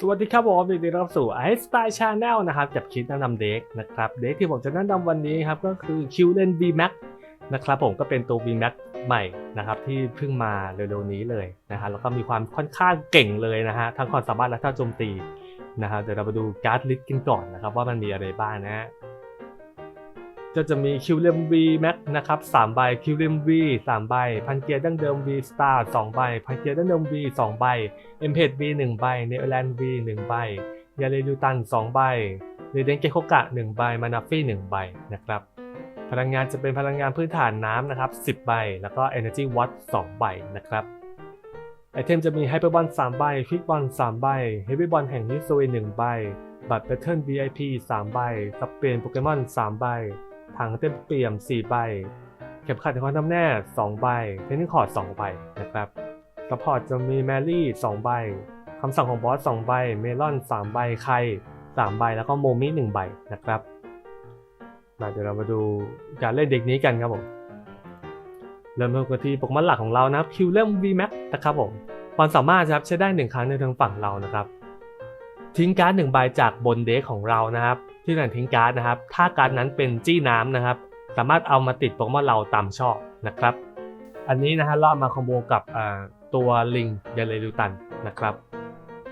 สวัสดีครับผมยินดีต้อนรับสู่ไอสไตล์ชาแนลนะครับกับคลิปแนะนำเด็กนะครับเด็กที่ผมจะแนะนำวันนี้ครับก็คือคิวเลน V Max นะครับผมก็เป็นตัว V Max ใหม่นะครับที่เพิ่งมาเร็วๆนี้เลยนะฮะแล้วก็มีความค่อนข้างเก่งเลยนะฮะทั้งความสามารถและท่าโจมตีนะครับเดี๋ยวเรามาดูการ์ดลิสต์กันก่อนนะครับว่ามันมีอะไรบ้างนะฮะ ก็จะมีคิวเลม V Max นะครับ3ใบคิวเลม V 3ใบ พันเกียร์ดั้งเดิม V Star 2ใบ พันเกียร์ดั้งเดิม V 2ใบเอ็มเพด V 1ใบเนเธอร์แลนด์ V 1ใบยาเลลูตัน2ใบเรเดนเกโคกะ1ใบมานาฟี่1ใบนะครับพลังงานจะเป็นพลังงานพื้นฐานน้ำนะครับ 10 ใบ แล้วก็ Energy Watt 2 ใบนะครับ ไอเทมจะมีไฮเปอร์บอล3ใบควิกบอล3ใบเฮฟวี่บอลแห่งฮิสโตรี1ใบ บัตรแพทเทิร์น VIP 3 ใบสับเปลี่ยนโปเกมอน 3 ใบ ถังเต็มเปี่ยม 4 ใบ เข็มขัดในความทำแน่ 2 ใบ เทนนิสคอร์ด 2 ใบนะครับซัพพอร์ตจะมีแมรี่ 2 ใบคำสั่งของบอส 2 ใบ เมลอน 3 ใบไค3ใบ แล้วก็โมมิ1ใบนะครับมาเดี๋ยวเรามาดูการเล่นเด็กนี้กันครับผม เริ่มต้นกันที่โปเกมอนหลักของเรานะครับคิวเลม VMAX นะครับผมความสามารถนะครับใช้ได้ 1 ครั้งในทางฝั่งเรานะครับ ทิ้งการ์ด1ใบจากบนเด็กของเรานะครับ ที่หลังทิ้งการ์ดนะครับ ถ้าการ์ดนั้นเป็นจี้น้ำนะครับ สามารถเอามาติดโปเกมอนเราตามชอบนะครับ อันนี้นะฮะเราเอามาคอมโบกับตัวลิงเดลลูตันนะครับ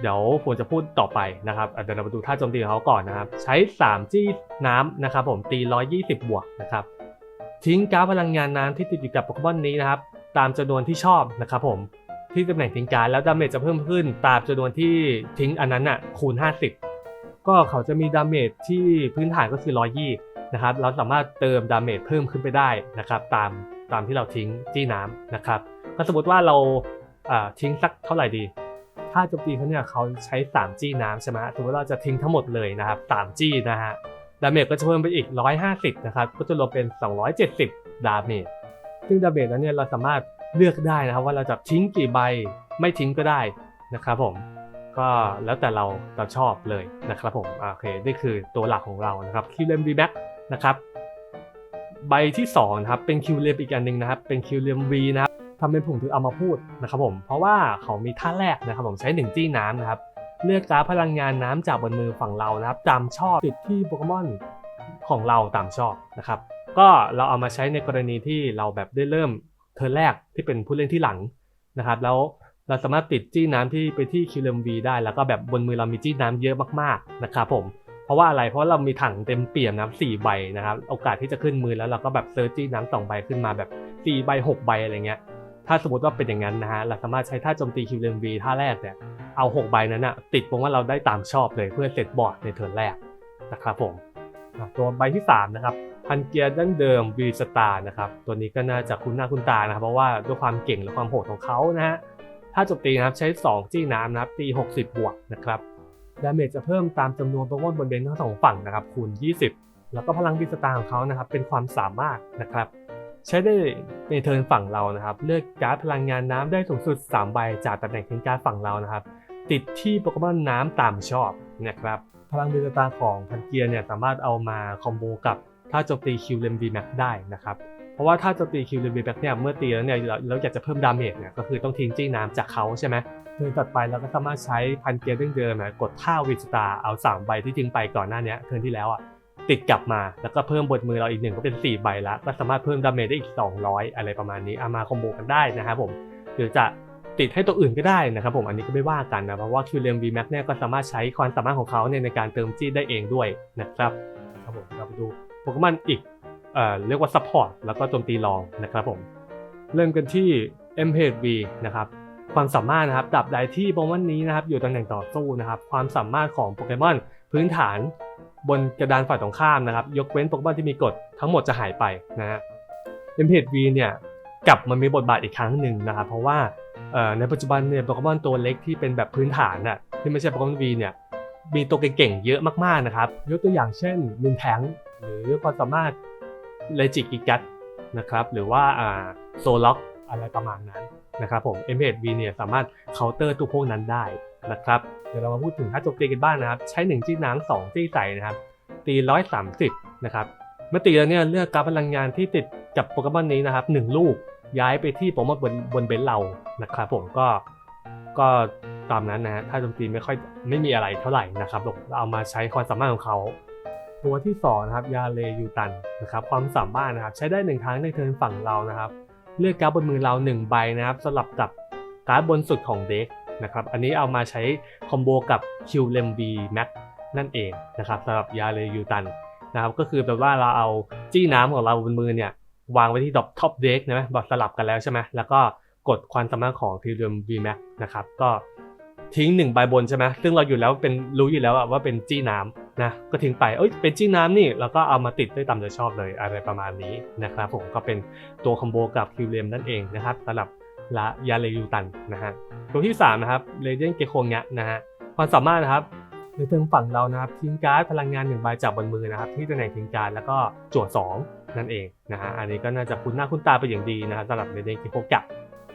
เดี๋ยวผมจะพูดต่อไปนะครับเดี๋ยวเรามาดูท่าโจมตีของเขาก่อนนะครับ ใช้ 3 จี้น้ำนะครับผมตี 120 บวกนะครับทิ้งการ์ดพลังงานน้ำที่ติดอยู่กับโปเกมอนนี้นะครับตามจำนวนที่ชอบนะครับผมที่ตำแหน่งทิ้งการ์ดแล้วดาเมจจะเพิ่มขึ้นตามจำนวนที่ทิ้งอันนั้นอะคูณ 50 ก็เขาจะมีดาเมจที่พื้นฐานก็คือ120นะครับ เราสามารถเติมดาเมจเพิ่มขึ้นไปได้นะครับ ตามตามที่เราทิ้งจี้น้ำนะครับก็สมมติว่าเราอ่าทิ้งสักเท่าไหร่ดี ถ้าโจมตีเขาเนี่ยเขาใช้ 3 จี้น้ำใช่ไหมสมมติเราจะทิ้งทั้งหมดเลยนะครับ3จี้นะฮะดาเมจก็จะเพิ่มไปอีก 150 นะครับ ก็จะรวมเป็น 270 ดาเมจ ซึ่งดาเมจนั้นเนี่ยเราสามารถเลือกได้นะครับว่าเราจะทิ้งกี่ใบ ไม่ทิ้งก็ได้นะครับผม ก็แล้วแต่เราเราชอบเลยนะครับผมโอเคนี่คือตัวหลักของเรานะครับคิวเลม V Max นะครับใบที่2นะครับเป็นคิวเลมอีกอันหนึ่งนะครับเป็นคิวเลม V นะครับทำเป็นผมถึงเอามาพูดนะครับผมเพราะว่าเขามีท่าแรกนะครับผมใช้หนึ่งจี้น้ำนะครับเลือกการพลังงานน้ำจากบนมือฝั่งเรานะครับตามชอบติดที่โปเกมอนของเราตามชอบนะครับก็เราเอามาใช้ในกรณีที่เราแบบได้เริ่มเทิร์แรกที่เป็นผู้เล่นที่หลังนะครับ แล้ว เราสามารถติดจี้น้ำที่ไปที่คิวเลมวีได้แล้วก็แบบบนมือเรามีจี้น้ำเยอะมากๆนะครับผมเพราะว่าอะไรเพราะเรามีถังเต็มเปี่ยมน้ำสี่ใบนะครับโอกาสที่จะขึ้นมือแล้วเราก็แบบเซอร์จี้น้ำสองใบขึ้นมาแบบสี่ใบหกใบอะไรเงี้ยถ้าสมมติว่าเป็นอย่างนั้นนะฮะเราสามารถใช้ท่าโจมตีคิวเลมวีท่าแรกเนี่ยเอาหกใบนั้นอะติดเพราะว่าเราได้ตามชอบเลยเพื่อเซตบอร์ดในเทิร์นแรกนะครับผมตัวใบที่สามนะครับพันเกียร์ดั้งเดิม V Star นะครับตัวนี้ก็น่าจะคุ้นหน้าคุ้นตานะครับเพราะว่าด้วยความเก่งและความโหดของเขานะฮะ ถ้าจมตีนะครับใช้ 2 จี้น้ำนะครับตี 60 บวกนะครับดาเมจจะเพิ่มตามจำนวนโปเกมอนบนเบนทั้งสองฝั่งนะครับคูณ 20 แล้วก็พลังวิสตาของเขานะครับเป็นความสามารถนะครับใช้ได้ในเทิร์นฝั่งเรานะครับ เลือกการ์ดพลังงานน้ำได้สูงสุด 3 ใบจากตำแหน่งทิ้งการ์ดฝั่งเรานะครับ ติดที่โปเกมอนน้ำตามชอบนะครับพลังวิสตาของพันเกียร์เนี่ยสามารถเอามาคอมโบกับถ้าโจมตีคิวเลมวีแม็กได้นะครับ เพราะว่าถ้าจมตีคิวเลมวีแม็กเนี่ยเมื่อตีแล้วเนี่ยเราอยากจะเพิ่มดาเมจเนี่ยก็คือต้องทิ้งจี้น้ำจากเขาใช่ไหมเทิร์นตัดไปเราก็สามารถใช้พันเกียร์เดิมๆกดท่าวิสตาเอา3ใบที่ทิ้งไปก่อนหน้านี้เทิร์นที่แล้วอะติดกลับมาแล้วก็เพิ่มบทมือเราอีกหนึ่งก็เป็น 4 ใบละก็สามารถเพิ่มดาเมจได้อีก 200 อะไรประมาณนี้เอามาคอมโบกันได้นะครับผมหรือจะติดให้ตัวอื่นก็ได้นะครับผมอันนี้ก็ไม่ว่ากันนะเพราะว่า q l m V Max เนี่ยก็สามารถใช้ความสามารถของเขาเนี่ยในการเติมจี้ได้เองด้วยนะครับครับผมเราไปดูโปเกมอนอีก เอ่อเรียกว่าซัพพอร์ตแล้วก็โจมตีรองนะครับผมเริ่มกันที่ m p v นะครับความสามารถนะครับดับใดที่โปเกมอนนี้นะครับอยู่ตำแหน่งต่อสู้นะครับความสามารถของโปเกมอนพื้นฐานบนกระดานฝ่ายตรงข้ามนะครับ ยกเว้นโปเกมอนที่มีกฎทั้งหมดจะหายไปนะฮะ m p v เนี่ยกลับมามีบทบาทอีกครั้งหนึ่งนะครับ เพราะว่าในปัจจุบันเนี่ยโปเกมอนตัวเล็กที่เป็นแบบพื้นฐานน่ะที่ไม่ใช่โปเกมอน V เนี่ยมีตัวเก่งๆเยอะมากๆนะครับยกตัวอย่างเช่นมินแทงหรือความสามารถ เลจิกิกัตนะครับหรือว่าโซล็อกอะไรประมาณนั้นนะครับผม m p v เนี่ยสามารถเคาน์เตอร์ตัวพวกนั้นได้นะครับเดี๋ยวเรามาพูดถึงท่าโจมตีกันบ้างนะครับ ใช้ 1 จี้น้ำ2จี้ใส่นะครับตี130นะครับเมื่อตีแล้วเนี่ยเลือกการพลังงานที่ติดกับโปเกมอนนี้นะครับ1ลูกย้ายไปที่โปเกมอนบนบนเบนเรานะครับผมก็ก็ตามนั้นนะฮะถ้าโจมตีไม่ค่อยไม่มีอะไรเท่าไหร่นะครับเราเอามาใช้ความสามารถของเขา ตัวที่สองนะครับยาเลยูตันนะครับความสามารถนะครับใช้ได้หนึ่งครั้งในเทิร์นฝั่งเรานะครับ เลือกการ์ดบนมือเราหนึ่งใบนะครับสลับกับการ์ดบนสุดของเด็กนะครับอันนี้เอามาใช้คอมโบกับคิวเลมบีแม็กนั่นเองนะครับสำหรับยาเลยูตันนะครับก็คือแบบว่าเราเอาจี้น้ำของเราบนมือเนี่ยวางไว้ที่ดอกท็อปเด็กนะไหมบอสลับกันแล้วใช่ไหมแล้วก็กดความสามารถของคิวเลมบีแม็กนะครับก็ทิ้งหนึ่งใบบนใช่ไหมซึ่งเราอยู่แล้วเป็นรู้อยู่แล้วว่าเป็นจี้น้ำ นะก็ทิ้งไปเอ้ยเป็นจี้น้ำนี่แล้วก็เอามาติดได้ตามใจชอบเลยอะไรประมาณนี้นะครับผมก็เป็นตัวคอมโบกับคิวเลมนั่นเองนะครับสำหรับละยาเลยูตันนะฮะตัวที่3นะครับเรเดียนเกโคงะนะฮะความสามารถนะครับในเทิงฝั่งเรานะครับทิ้งการ์ดพลังงานหนึ่งใบจากบนมือนะครับ ที่ตำแหน่งทิ้งการ์ดแล้วก็จั่ว2นั่นเองนะฮะอันนี้ก็น่าจะคุ้นหน้าคุ้นตาไปอย่างดีนะครับสำหรับเรเดียนเกโคกะ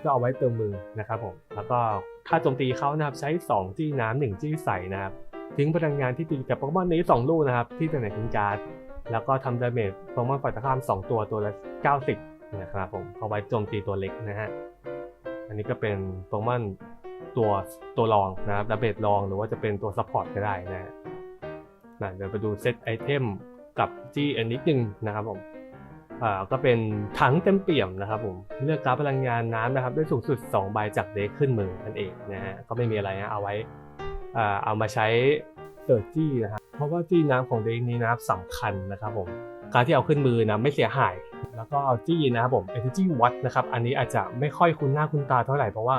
ก็เอาไว้เติมมือนะครับผมแล้วก็ถ้าโจมตีเขานะครับใช้ 2 จี้น้ำหนึ่งจี้ใสนะครับ ทิ้งพลังงานที่ตีกับโปเกมอนนี้สองลูกนะครับ ที่ตำแหนทิ้งการ์ดแล้วก็ทำดาเมจโปเกมอนฝ่ายตรงข้าม 2 ตัวตัวละ 90 นะครับผมเอาไว้โจมตีตัวเล็กนะฮะอันนี้ก็เป็นโปเกมอนตัวตัวรองนะครับดาเมจรองหรือว่าจะเป็นตัวซัพพอร์ตก็ได้นะฮะนะเดี๋ยวไปดูเซตไอเทมกับจี้อันนิดนึงนะครับผมอ่าก็เป็นถังเต็มเปี่ยมนะครับผมเลือกการพลังงานน้ำนะครับได้สูงสุด 2 ใบจากเด็กขึ้นมือนั่นเองนะฮะก็ไม่มีอะไรนะเอาไว้ เอามาใช้เติร์จี้นะครับเพราะว่าจี้น้ำของเด็กนี้นะครับสำคัญนะครับผมการที่เอาขึ้นมือนะไม่เสียหาย แล้วก็เอาจี้นะครับผม energy w a t นะครับอันนี้อาจจะไม่ค่อยคุ้นหน้าคุ้นตาเท่าไหร่เพราะว่า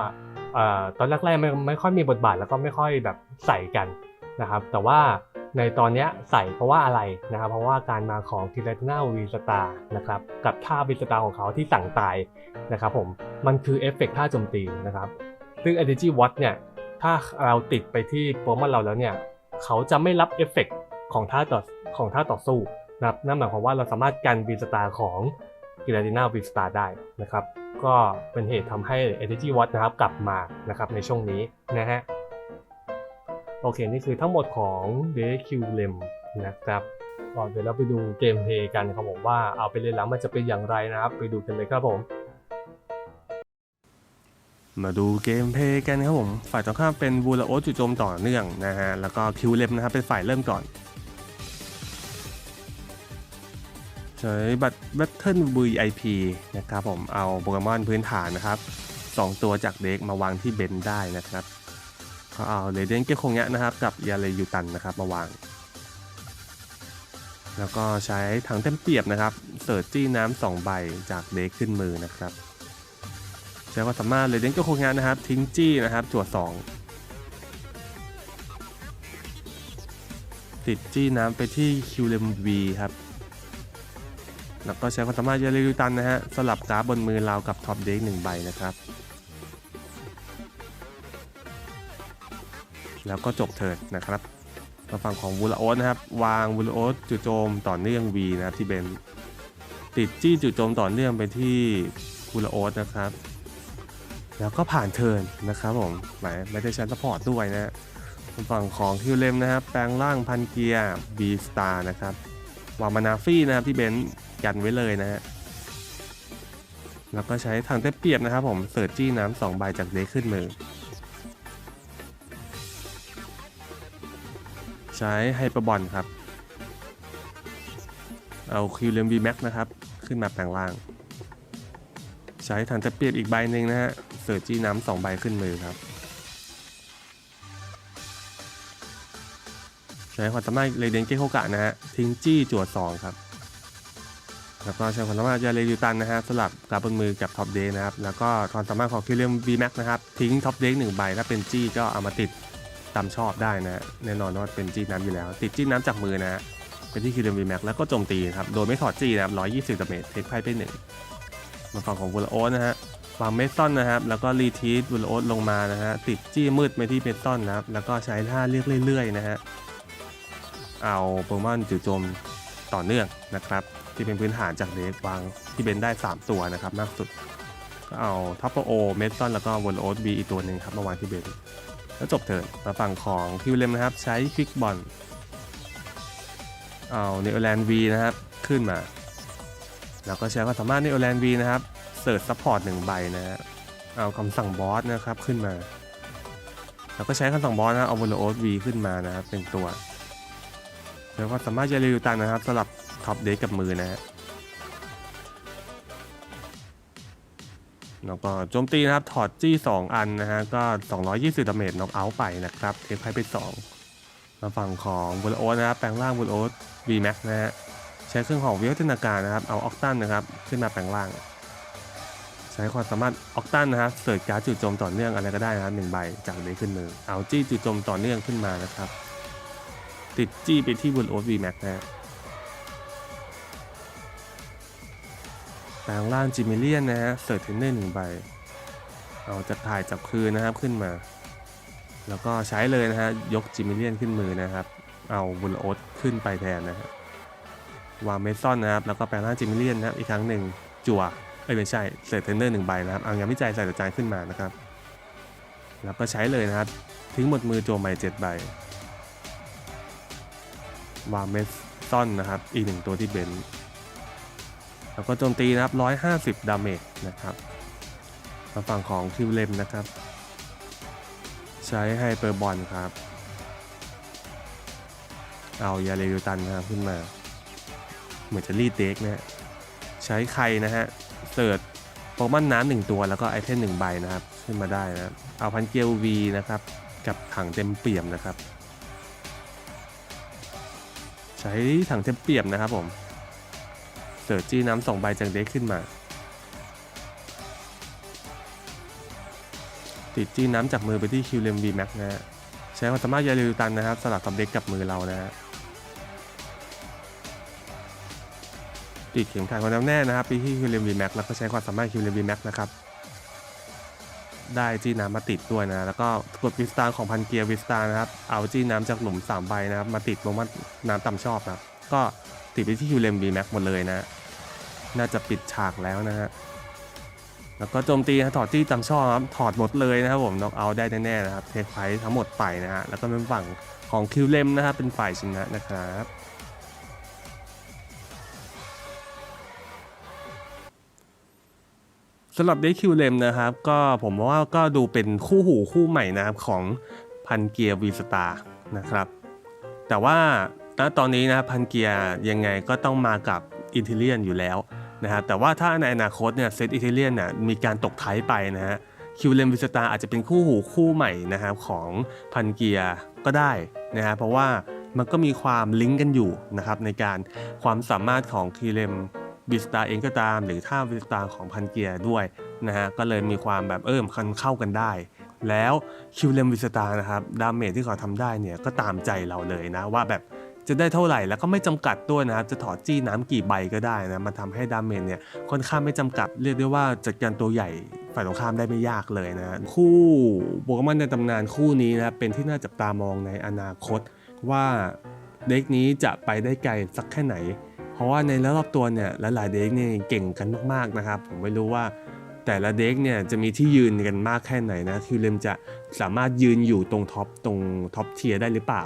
อตอนแรกๆไม่ไม่ค่อยมีบทบาทแล้วก็ไม่ค่อยแบบใส่กันนะครับแต่ว่าในตอนนี้ใส่เพราะว่าอะไรนะครับ เพราะว่าการมาของทีเลตนาวีสตานะครับกับท่าวีสตาของเขาที่สั่งตายนะครับผมมันคือเอฟเฟกต์ท่าโจมตีนะครับซึ่ง Energy Watt เนี่ย ถ้าเราติดไปที่โปรแกรมเราแล้วเนี่ย เขาจะไม่รับเอฟเฟกต์ของท่าต่อของท่าต่อสู้นะครับนั่นหมายความว่าเราสามารถกันวีสตาร์ของกิเลติน่าวีสตาร์ได้นะครับ ก็เป็นเหตุทำให้ Energy Watt นะครับกลับมานะครับในช่วงนี้นะฮะโอเค นี่คือทั้งหมดของ d q l e m นะครับก็เดี๋ยวเราไปดูเกมเพลย์กันครับผมว่าเอาไปเล่นแล้วมันจะเป็นอย่างไรนะครับ ไปดูกันเลยครับผม มาดูเกมเพลย์กันครับผม ฝ่ายตรงข้ามเป็นบูลาโอสจู่โจมต่อเนื่องนะฮะ แล้วก็คิวเลมนะครับเป็นฝ่ายเริ่มก่อน ใช้บัตร Battle VIP นะครับผม เอาโปเกมอนพื้นฐานนะครับ 2 ตัวจากเด็กมาวางที่เบนได้นะครับก็เอาเลเดนเกคงเนี้ยนะครับ กับยาเลยูตันนะครับมาวาง แล้วก็ใช้ถังเต็มเปียบนะครับ เสิร์ชจี้น้ำสองใบจากเด็กขึ้นมือนะครับ ใช้ความสามารถเลยเดนก็คงงานนะครับ ทิ้งจี้นะครับจั่วสองติดจี้น้ำไปที่คิวเลมวีครับแล้วก็ใช้ความสามารถยาเลริวตันนะฮะสลับการ์ดบนมือเรากับท็อปเด็กหนึ่งใบนะครับ แล้วก็จบเทิร์นนะครับมาฝั่งของวูลาโอสนะครับ วางวูลาโอสจู่โจมต่อเนื่อง V นะครับที่เบนติดจี้จู่โจมต่อเนื่องไปที่วูลาโอสนะครับ แล้วก็ผ่านเทินนะครับผมหมายไม่ได้ใช้ซัพพอร์ตด้วยนะฮะฝั่งของคิวเลมนะครับแปลงร่างพันเกียร์ B Star นะครับวามานาฟี่นะครับที่เบนซ์กันไว้เลยนะฮะแล้วก็ใช้ทางเต็มเปียบนะครับผมเสิร์ชจี้น้ำสองใบจากเด็กขึ้นมือ ใช้ไฮเปอร์บอลครับ เอาคิวเลม B Max นะครับ ขึ้นมาแปลงร่าง ใช้ถังจะเปียบอีกใบหนึ่งนะฮะ เสิร์จี้น้ำสองใบขึ้นมือครับ ใช้ความสามารถเรเดนเกโคกะนะฮะทิ้งจี้จั่วสองครับแล้วก็ใช้ความสามารถยาเลริวตันนะฮะสลับกับบนมือกับท็อปเดย์นะครับ แล้วก็ความสามารถของคิวเลมบีแม็กนะครับ ทิ้งท็อปเดย์หนึ่งใบถ้าเป็นจี้ก็เอามาติดตามชอบได้นะแน่นอนว่าเป็นจี้น้ำอยู่แล้ว ติดจี้น้ำจากมือนะฮะเป็นที่คิวเลมบีแม็กแล้วก็โจมตีครับ โดยไม่ถอดจี้นะครับ120ดาเมจเทคไพ่ไปหนึ่งมาฝั่งของวูลโอสนะฮะ วางเมซอนนะครับ แล้วก็รีทีสวูลโอสลงมานะฮะ ติดจี้มืดไปที่เมซอนนะครับ แล้วก็ใช้ท่าเรียกเรื่อยๆนะฮะ เอาโปเกมอนจู่โจมต่อเนื่องนะครับ ที่เป็นพื้นฐานจากเดฟวางที่เบนได้ 3 ตัวนะครับ มากสุด ก็เอาทัพโอเมซอนแล้วก็วูลโอสบีอีกตัวหนึ่งครับมาวางที่เบนแล้วจบเทิร์นมาฝั่งของคิวเลมนะครับ ใช้ควิกบอล เอาเนโอแลนด์วีนะครับ ขึ้นมา แล้วก็ใช้ความสามารถในโอแลนวีนะครับ เสิร์ชซัพพอร์ตหนึ่งใบนะฮะเอาคำสั่งบอสนะครับขึ้นมา แล้วก็ใช้คันสองบอสนะเอาบนโอสวีขึ้นมานะครับเป็นตัว แล้วก็สามารถจะรีวิวตันนะครับสำหรับท็อปเดกับมือนะฮะแล้วก็โจมตีนะครับถอดจี้ 2 อันนะฮะก็ 220ดาเมจน็อกเอาท์ไปนะครับเทปไพ่ไป2มาฝั่งของบุลโอสนะครับแปลงร่างบุลโอส V Max นะฮะใช้เครื่องของวิวัฒนาการนะครับเอาออกตันนะครับขึ้นมาแปลงร่าง ช้ความสามารถออกตันนะครับเสิร์ชการ์ดจู่โจมต่อเนื่องอะไรก็ได้นะครับหนึ่งใบจากเดขึ้นมือเอาจี้จู่โจมต่อเนื่องขึ้นมานะครับ ติดจี้ไปที่บนโอวีแม็กนะฮะแปลงร่างจิมิเลียนนะฮะเสิร์ชเทนเนอร์หนึ่งใบเอาจากถ่ายจากคืนนะครับขึ้นมา แล้วก็ใช้เลยนะฮะยกจิมิเลียนขึ้นมือนะครับ เอาบุลโอสขึ้นไปแทนนะฮะวางเมซอนนะครับ แล้วก็แปลงร่างจิมิเลียนนะครับอีกครั้งหนึ่งจั่ว อ้ยไม่ใช่เศษเทนเนอร์หนึ่งใบนะครับเอางานวิจัยใส่กระจายขึ้นมานะครับแล้วก็ใช้เลยนะครับ ทิ้งหมดมือโจมใหม่เจ็ดใบวางเมสซ่อนนะครับ อีกหนึ่งตัวที่เบนแล้วก็โจมตีนะครับร้อยห้าสิบดาเมจนะครับทางฝั่งของคิวเลมนะครับ ใช้ไฮเปอร์บอลครับ เอายาเลวิตันนะครับขึ้นมา เหมือนจะรีดเด็กนะฮะใช้ใครนะฮะ เสิร์ชโปเกมอนน้ำหนึ่งตัวแล้วก็ไอเทมหนึ่งใบนะครับ ขึ้นมาได้นะเอาพันเกลวีนะครับ กับถังเต็มเปี่ยมนะครับ ใช้ถังเต็มเปี่ยมนะครับผมเสิร์ชจี้น้ำสองใบจากเด็กขึ้นมา ติดจี้น้ำจากมือไปที่คิวเลมบีแม็กนะฮะใช้ความสามารถยาลิวตันนะครับ สลับกับเด็กกับมือเรานะฮะ ติดเข็มขัดความแน่วแน่นะครับไปที่คิวเลมวีแม็กแล้วก็ใช้ความสามารถคิวเลมวีแม็กนะครับได้จีน้ำมาติดด้วยนะแล้วก็กดวิสตาของพันเกียร์วิสตานะครับเอาจีน้ำจากหลุม3ใบนะครับมาติดลงมาน้ำต่ำชอบนะครับก็ติดไปที่คิวเลมวีแม็กหมดเลยนะ น่าจะปิดฉากแล้วนะฮะแล้วก็โจมตีนะถอดจี้ต่ำชอบครับถอดหมดเลยนะครับผมน็อกเอาได้แน่ๆนะครับเทคไฟทั้งหมดไปนะฮะแล้วก็เป็นฝั่งของคิวเลมนะครับเป็นฝ่ายชนะนะครับ สำหรับเดคิวเลมนะครับก็ผมว่าก็ดูเป็นคู่หูคู่ใหม่นะครับของพันเกียร์วีสตาร์นะครับ แต่ว่าณตอนนี้นะพันเกียร์ยังไงก็ต้องมากับอินเทเลียนอยู่แล้วนะฮะแต่ว่าถ้าในอนาคตเนี่ยเซตอินเทเลียนเนี่ยมีการตกท้ายไปนะฮะคิวเลมวีสตาร์อาจจะเป็นคู่หูคู่ใหม่นะครับของพันเกียร์ก็ได้นะฮะเพราะว่ามันก็มีความลิงก์กันอยู่นะครับในการความสามารถของคิวเลม วิสตาเองก็ตาม หรือท่าวิสตาของพันเกียร์ด้วยนะฮะก็เลยมีความแบบเอิ่มคันเข้ากันได้ แล้วคิวเลมวิสตานะครับดาเมจที่เขาทำได้เนี่ยก็ตามใจเราเลยนะว่าแบบจะได้เท่าไหร่แล้วก็ไม่จำกัดด้วยนะครับจะถอดจี้น้ำกี่ใบก็ได้นะมันทำให้ดาเมจเนี่ยค่อนข้างไม่จำกัดเรียกได้ว่าจัดการตัวใหญ่ฝ่ายตรงข้ามได้ไม่ยากเลยนะคู่โปเกมอนในตำนานคู่นี้นะเป็นที่น่าจับตามองในอนาคตว่าเด็กนี้จะไปได้ไกลสักแค่ไหน ราะว่าในรอบตัวเนี่ยหลายๆเด็กเนี่ยเก่งกันมากๆนะครับ ผมไม่รู้ว่าแต่ละเด็กเนี่ยจะมีที่ยืนกันมากแค่ไหนนะคือเลมจะสามารถยืนอยู่ตรงท็อปตรงท็อปเทียร์ได้หรือเปล่า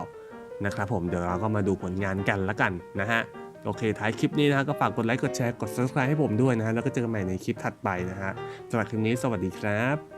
นะครับผมเดี๋ยวเราก็มาดูผลงานกันละกันนะฮะโอเคท้ายคลิปนี้นะฮะก็ฝากกดไลค์กดแชร์กด subscribe ให้ผมด้วยนะฮะแล้วก็เจอกันใหม่ในคลิปถัดไปนะฮะสำหรับคลิปนี้สวัสดีครับ